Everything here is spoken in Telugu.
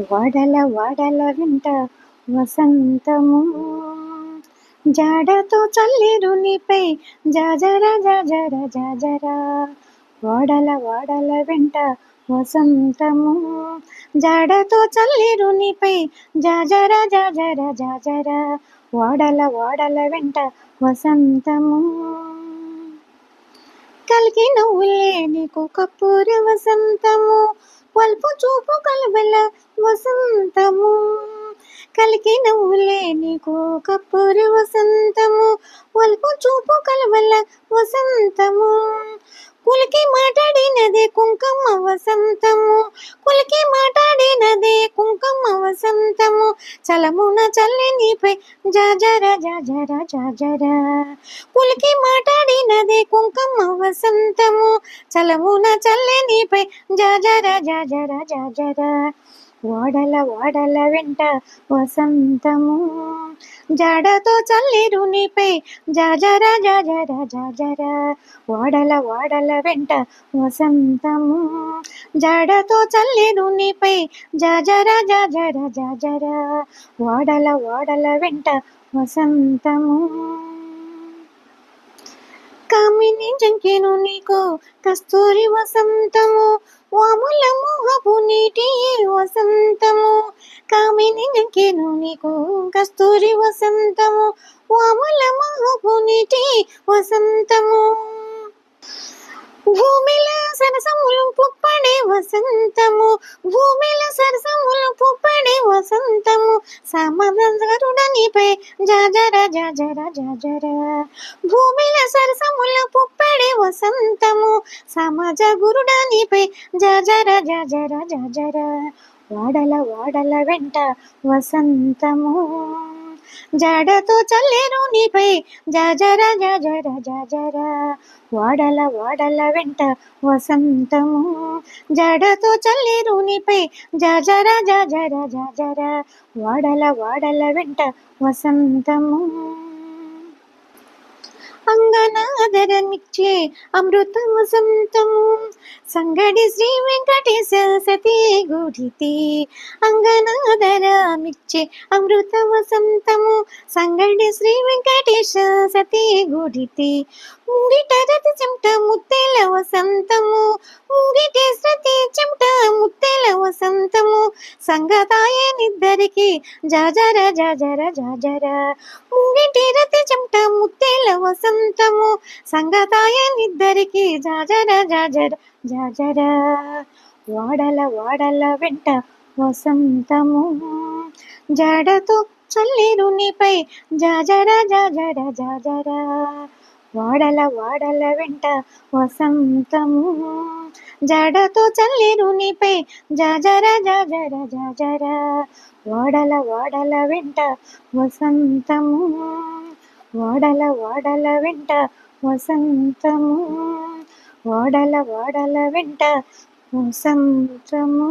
వడల వడల వెంట వసంతము. జాడతో చల్లిరునిపై జాజర జాజర జాజర. వడల వడల వెంట వసంతము. జాడతో చల్లిరునిపై జాజర జాజర జాజర. వడల వడల వెంట వసంతము. కలికి నవ్వులే నీకు కప్పూర వసంతము వల్పు చూపు కలవల వసంతము. కలికి నవ్వులే నీకు కప్పూర వసంతము వల్పు చూపు కలవల వసంతము. కులికి మాట్లాడినదే కుంకుమ వసంతము. కులికి మాట్లాడినదే కుంకుమ వసంతము. చలమున చల్లినిపై జాజర జాజర జాజర. కులికి మాట్లాడి వసంతము చలమున చల్లనిపై. జాజర జాజర జాజర వాడల వాడల వెంట వసంతము. జాడతో చల్లిరునిపై జాజర జాజర జాజర వాడల వాడల వెంట వసంతము. జాడతో చల్లిరునిపై జాజర జాజర జాజర వాడల వాడల వెంట వసంతము. కామిని జంకెను నీకు కస్తూరి వసంతము వాముల మోహపు నీటి వసంతము. కామిని జంకెను నీకు కస్తూరి వసంతము వాముల మోహపు నీటి వసంతము. భూమిల సరసములు పుప్పడే వసంతము భూమిల సరసములు పుప్పడే వసంతము. సమాధరుడనిపై జాజర జాజర జాజర. భూమిల సరసముల పుప్పడే వసంతము. సమాజ గురుడనిపై జర జర జర వాడల వాడల వెంట వసంతము. జడతో చల్లేరు నీపై జర జర జర వాడల వాడల వెంట వసంతము. జడతో చల్లేరు నీపై జర జర జర వాడల వాడల వెంట వసంతము. అంగనాదరమిచ్చే అమృత వసంతము సంగడి శ్రీ వెంకటేశ సతీ గుడితి అంగనాదరమిచ్చే అమృత వసంతము సంగడి శ్రీ వెంకటేశ సతీ గుడితి ముంగిట రతి చెమట ముత్తేల వసంతము ముంగిట సతి చెమట ముత్తేల వసంతము సంగతాయనిద్దరికి జాజర జాజర జాజర. ముంగిటి రతి చెమట ముత్తేల వసంతము సంగతాయనిద్దరికి జాజర జాజర జాజర. వాడల వాడల వెంట వసంతము. జడతో చల్లిరునిపై జాజర జాజర జాజర. వాడల వాడల వెంట వసంతము. జడతో చల్లిరునిపై జాజర జాజర జాజర. వాడల వాడల వెంట వసంతము. వాడల వాడల వెంట వసంతము. వాడల వాడల వెంట వసంతము.